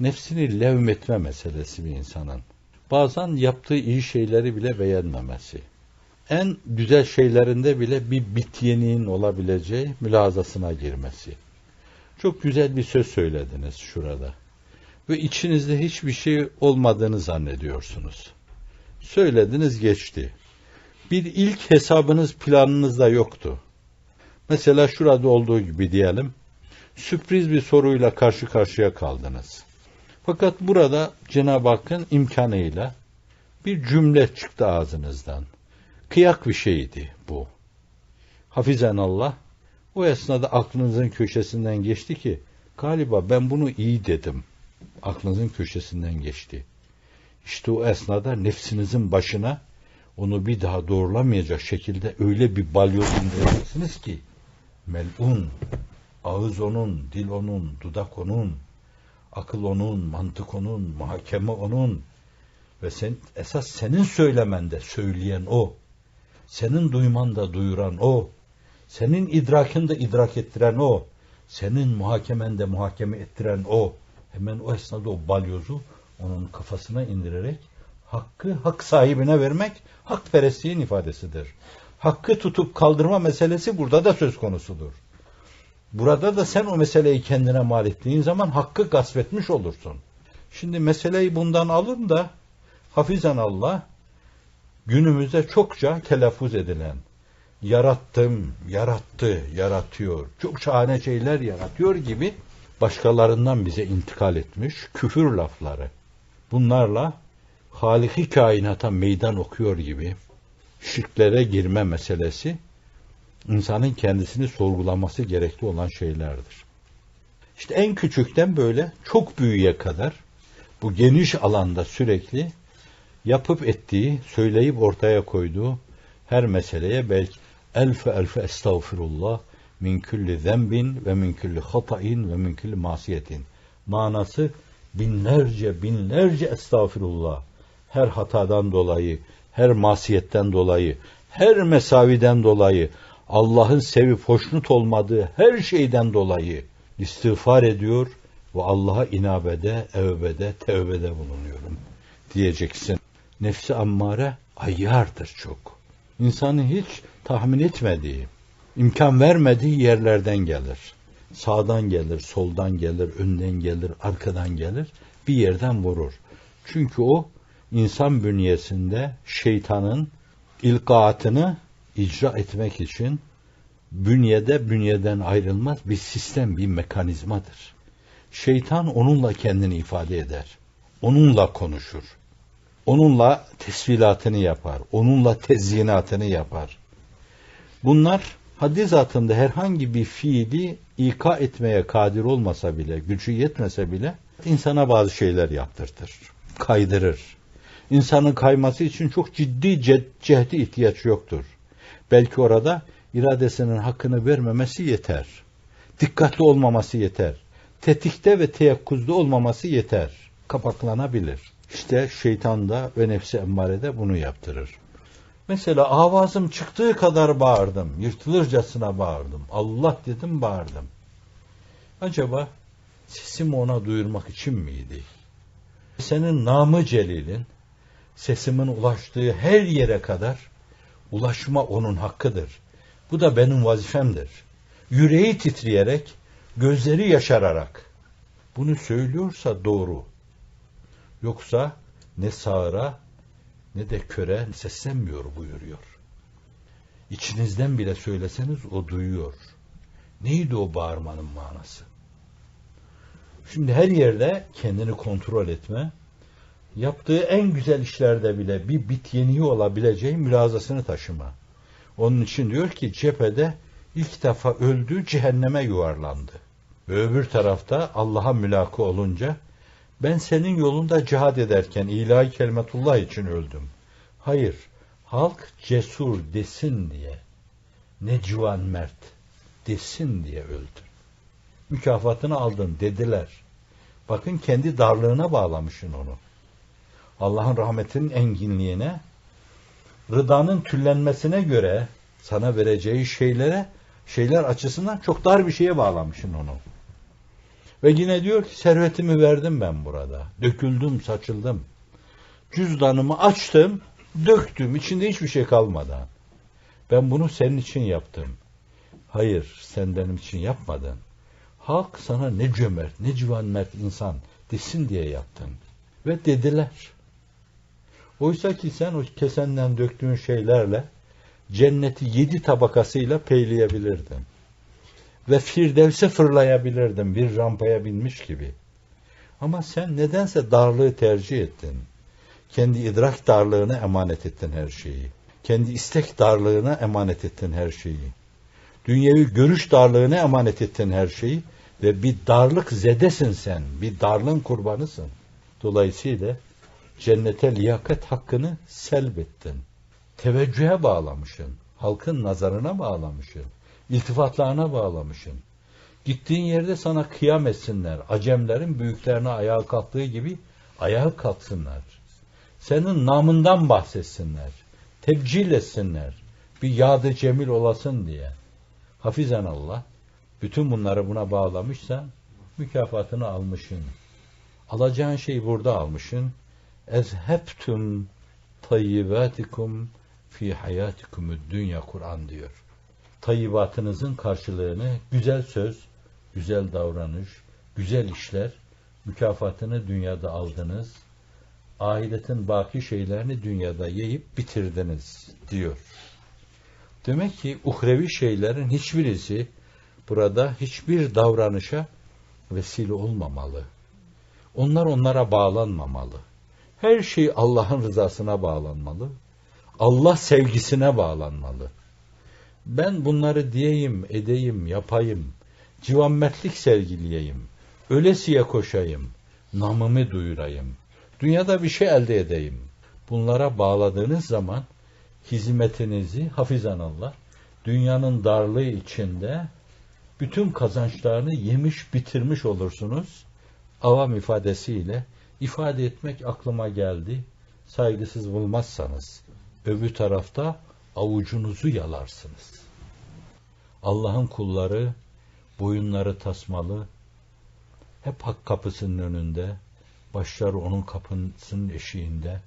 nefsini levmetme meselesi bir insanın. Bazen yaptığı iyi şeyleri bile beğenmemesi. En güzel şeylerinde bile bir bit yeniğin olabileceği mülazasına girmesi. Çok güzel bir söz söylediniz şurada. Ve içinizde hiçbir şey olmadığını zannediyorsunuz. Söylediniz geçti. Bir ilk hesabınız planınızda yoktu. Mesela şurada olduğu gibi diyelim. Sürpriz bir soruyla karşı karşıya kaldınız. Fakat burada Cenab-ı Hakk'ın imkanıyla bir cümle çıktı ağzınızdan. Kıyak bir şeydi bu. Hafizen Allah o esnada aklınızın köşesinden geçti ki galiba ben bunu iyi dedim. Aklınızın köşesinden geçti. İşte o esnada nefsinizin başına onu bir daha doğrulamayacak şekilde öyle bir balyoz indireceksiniz ki melun, ağız onun, dil onun, dudak onun, akıl onun, mantık onun, muhakeme onun ve sen esas senin söylemende söyleyen o. Senin duymanda duyuran o. Senin idrakinde idrak ettiren o. Senin muhakemende muhakeme ettiren o. Hemen o esnada o balyozu onun kafasına indirerek hakkı hak sahibine vermek hakperestliğin ifadesidir. Hakkı tutup kaldırma meselesi burada da söz konusudur. Burada da sen o meseleyi kendine mal ettiğin zaman hakkı gasp etmiş olursun. Şimdi meseleyi bundan alın da hafizan Allah günümüzde çokça telaffuz edilen yarattım, yarattı, yaratıyor, çok şahane şeyler yaratıyor gibi başkalarından bize intikal etmiş küfür lafları. Bunlarla Haliki kainata meydan okuyor gibi şirklere girme meselesi insanın kendisini sorgulaması gerekli olan şeylerdir. İşte en küçükten böyle çok büyüğe kadar bu geniş alanda sürekli yapıp ettiği, söyleyip ortaya koyduğu her meseleye belki elfe elfe estağfirullah min külli zembin ve min külli hata'in ve min külli masiyetin manası binlerce binlerce estağfirullah her hatadan dolayı, her masiyetten dolayı, her mesaviden dolayı, Allah'ın sevip hoşnut olmadığı her şeyden dolayı istiğfar ediyor ve Allah'a inabede, evbede, tevbede bulunuyorum diyeceksin. Nefsi ammare ayyardır çok. İnsanın hiç tahmin etmediği, imkan vermediği yerlerden gelir. Sağdan gelir, soldan gelir, önden gelir, arkadan gelir, bir yerden vurur. Çünkü o insan bünyesinde şeytanın ilkaatını icra etmek için bünyede bünyeden ayrılmaz bir sistem, bir mekanizmadır. Şeytan onunla kendini ifade eder. Onunla konuşur. Onunla tesvilatını yapar. Onunla tezyinatını yapar. Bunlar haddi zatında herhangi bir fiili ika etmeye kadir olmasa bile, gücü yetmese bile insana bazı şeyler yaptırtır, kaydırır insanın kayması için çok ciddi cehdi ihtiyaç yoktur. Belki orada iradesinin hakkını vermemesi yeter. Dikkatli olmaması yeter. Tetikte ve teyakkuzda olmaması yeter. Kapaklanabilir. İşte şeytan da ve nefsi emmarede bunu yaptırır. Mesela avazım çıktığı kadar bağırdım. Yırtılırcasına bağırdım. Allah dedim bağırdım. Acaba sesimi ona duyurmak için miydi? Senin namı celilin, sesimin ulaştığı her yere kadar ulaşma onun hakkıdır. Bu da benim vazifemdir. Yüreği titreyerek, gözleri yaşararak bunu söylüyorsa doğru. Yoksa ne sağıra ne de köre seslenmiyor buyuruyor. İçinizden bile söyleseniz o duyuyor. Neydi o bağırmanın manası? Şimdi her yerde kendini kontrol etme, yaptığı en güzel işlerde bile bir bit yeniği olabileceği mülazasını taşıma. Onun için diyor ki cephede ilk defa öldü, cehenneme yuvarlandı. Ve öbür tarafta Allah'a mülakı olunca ben senin yolunda cihad ederken ilahi kelimetullah için öldüm. Hayır, halk cesur desin diye, ne civan mert desin diye öldü. Mükafatını aldın dediler. Bakın kendi darlığına bağlamışsın onu. Allah'ın rahmetinin enginliğine, rıdanın tüllenmesine göre sana vereceği şeylere, şeyler açısından çok dar bir şeye bağlamışsın onu. Ve yine diyor ki servetimi verdim ben burada. Döküldüm, saçıldım. Cüzdanımı açtım, döktüm. İçinde hiçbir şey kalmadan. Ben bunu senin için yaptım. Hayır, sen benim için yapmadın. Halk sana ne cömert, ne civan mert insan desin diye yaptın. Ve dediler. Oysa ki sen o kesenden döktüğün şeylerle cenneti yedi tabakasıyla peyleyebilirdin. Ve Firdevs'e fırlayabilirdin bir rampaya binmiş gibi. Ama sen nedense darlığı tercih ettin. Kendi idrak darlığına emanet ettin her şeyi. Kendi istek darlığına emanet ettin her şeyi. Dünyevi görüş darlığına emanet ettin her şeyi. Ve bir darlık zedesin sen. Bir darlığın kurbanısın. Dolayısıyla cennete liyakat hakkını selbettin. Teveccühe bağlamışsın. Halkın nazarına bağlamışsın. İltifatlarına bağlamışsın. Gittiğin yerde sana kıyam etsinler. Acemlerin büyüklerine ayağa kalktığı gibi ayağa kalksınlar. Senin namından bahsetsinler. Tebcil etsinler. Bir yadı cemil olasın diye. Hafizen Allah bütün bunları buna bağlamışsa mükafatını almışsın. Alacağın şeyi burada almışsın. Ezhebtum tayyibatikum fi hayatikum dünya Kur'an diyor. Tayyibatınızın karşılığını güzel söz, güzel davranış, güzel işler mükafatını dünyada aldınız. Ahiretin baki şeylerini dünyada yiyip bitirdiniz diyor. Demek ki uhrevi şeylerin hiçbirisi burada hiçbir davranışa vesile olmamalı. Onlar onlara bağlanmamalı. Her şey Allah'ın rızasına bağlanmalı. Allah sevgisine bağlanmalı. Ben bunları diyeyim, edeyim, yapayım, civanmetlik sergileyeyim, ölesiye koşayım, namımı duyurayım, dünyada bir şey elde edeyim. Bunlara bağladığınız zaman hizmetinizi hafizan Allah, dünyanın darlığı içinde bütün kazançlarını yemiş bitirmiş olursunuz. Avam ifadesiyle ifade etmek aklıma geldi. Saygısız bulmazsanız öbür tarafta avucunuzu yalarsınız. Allah'ın kulları boyunları tasmalı, hep hak kapısının önünde, başları onun kapısının eşiğinde,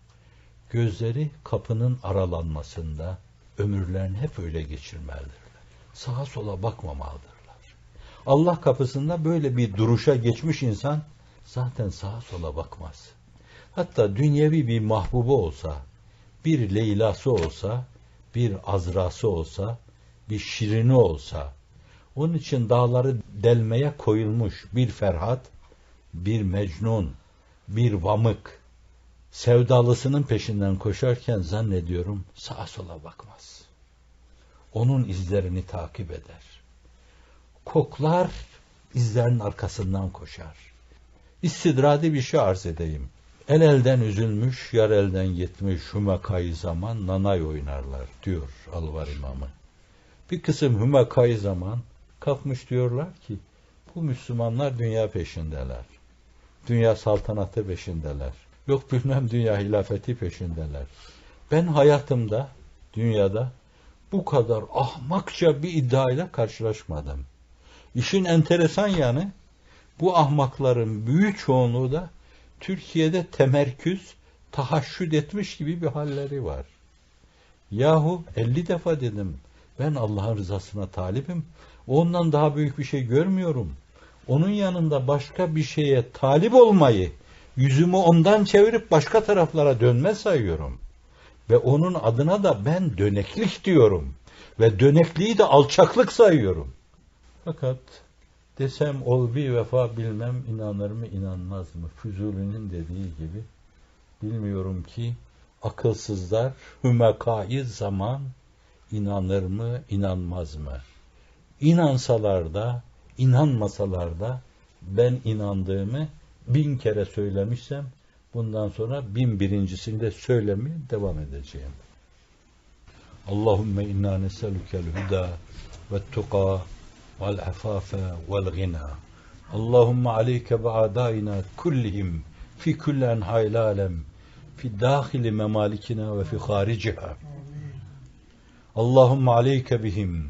gözleri kapının aralanmasında, ömürlerini hep öyle geçirmelidirler. Sağa sola bakmamalıdırlar. Allah kapısında böyle bir duruşa geçmiş insan zaten sağa sola bakmaz. Hatta dünyevi bir mahbubu olsa, bir Leyla'sı olsa, bir Azra'sı olsa, bir Şirin'i olsa, onun için dağları delmeye koyulmuş bir Ferhat, bir Mecnun, bir Vamık, sevdalısının peşinden koşarken zannediyorum sağa sola bakmaz. Onun izlerini takip eder. Koklar, izlerin arkasından koşar. İstidradi bir şey arz edeyim. El elden üzülmüş, yar elden gitmiş hümekayı zaman nanay oynarlar diyor Alvar İmamı. Bir kısım hümekayı zaman kalkmış diyorlar ki bu Müslümanlar dünya peşindeler. Dünya saltanatı peşindeler. Yok bilmem dünya hilafeti peşindeler. Ben hayatımda dünyada bu kadar ahmakça bir iddiayla karşılaşmadım. İşin enteresan yanı bu ahmakların büyük çoğunluğu da Türkiye'de temerküz, tahaşşüd etmiş gibi bir halleri var. Yahu 50 defa dedim ben Allah'ın rızasına talibim. Ondan daha büyük bir şey görmüyorum. Onun yanında başka bir şeye talip olmayı, yüzümü ondan çevirip başka taraflara dönme sayıyorum. Ve onun adına da ben döneklik diyorum. Ve dönekliği de alçaklık sayıyorum. Fakat desem ol bir vefa bilmem inanır mı inanmaz mı? Füzuli'nin dediği gibi bilmiyorum ki akılsızlar hümekayı zaman inanır mı inanmaz mı? İnansalar da inanmasalar da ben inandığımı bin kere söylemişsem bundan sonra bin birincisinde söylemeye devam edeceğim. Allahümme inna neselükel huda ve tuqa vel afafe vel gina. Allahümme aleyke ve adaina kullihim fi kulli enha'il alem fi dahili memalikina ve fi hariciha. Allahümme aleyke bihim.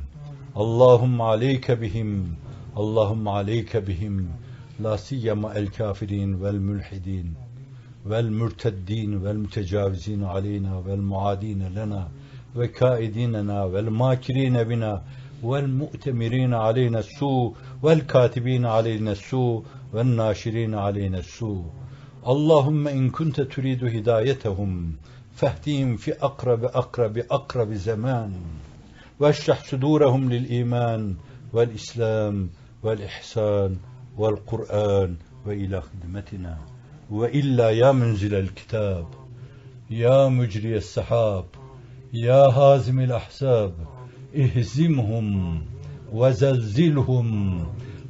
Allahümme aleyke bihim. Allahümme aleyke bihim. لا سيما الكافرين والملحدين والمرتدين والمتجاوزين علينا والمعادين لنا وكائديننا والماكرين بنا والمؤتمرين علينا السوء والكاتبين علينا السوء والناشرين علينا السوء. اللهم إن كنت تريد هدايتهم فاهدهم في أقرب أقرب أقرب زمان. واشرح صدورهم للإيمان والإسلام والإحسان والقرآن وإلى خدمتنا. وإلا يا منزل الكتاب يا مجري السحاب يا هازم الأحزاب اهزمهم وزلزلهم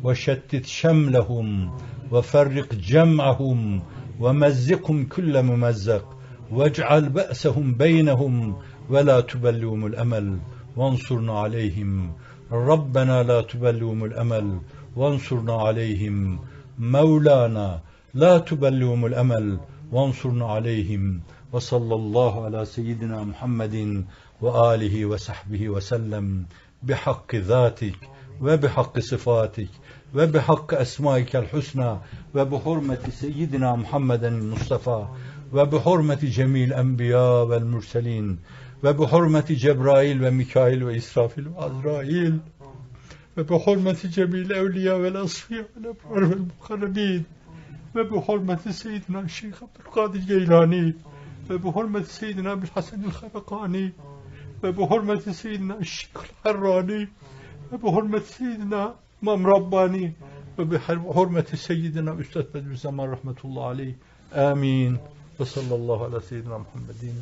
وشتت شملهم وفرق جمعهم ومزقهم كل ممزق واجعل بأسهم بينهم ولا تبلهم الأمل وانصرنا عليهم. ربنا لا تبلهم الأمل وانصرنا عليهم. مولانا لا تبلهم الأمل وانصرنا عليهم. وصلى الله على سيدنا محمد وآله وصحبه وسلم بحق ذاتك وبحق صفاتك وبحق أسمائك الحسنى وبحرمة سيدنا محمد المصطفى وبحرمة جميع الأنبياء والمرسلين وبحرمة جبرائيل وميكائيل وإسرافيل وعزرائيل وبحرمة جميع الأولياء والأصفياء والأبرار والمقربين وبحرمة سيدنا الشيخ عبد القادر الجيلاني وبحرمة سيدنا أبي الحسن الخرقاني ve bu hürmeti seyyidina Şeyhül Harrani ve bu hürmeti seyyidina İmam Rabbani ve bu hürmeti seyyidina Üstad Bediüzzaman Rahmetullahi Aleyh. Amin. Ve sallallahu ala seyyidina Muhammedin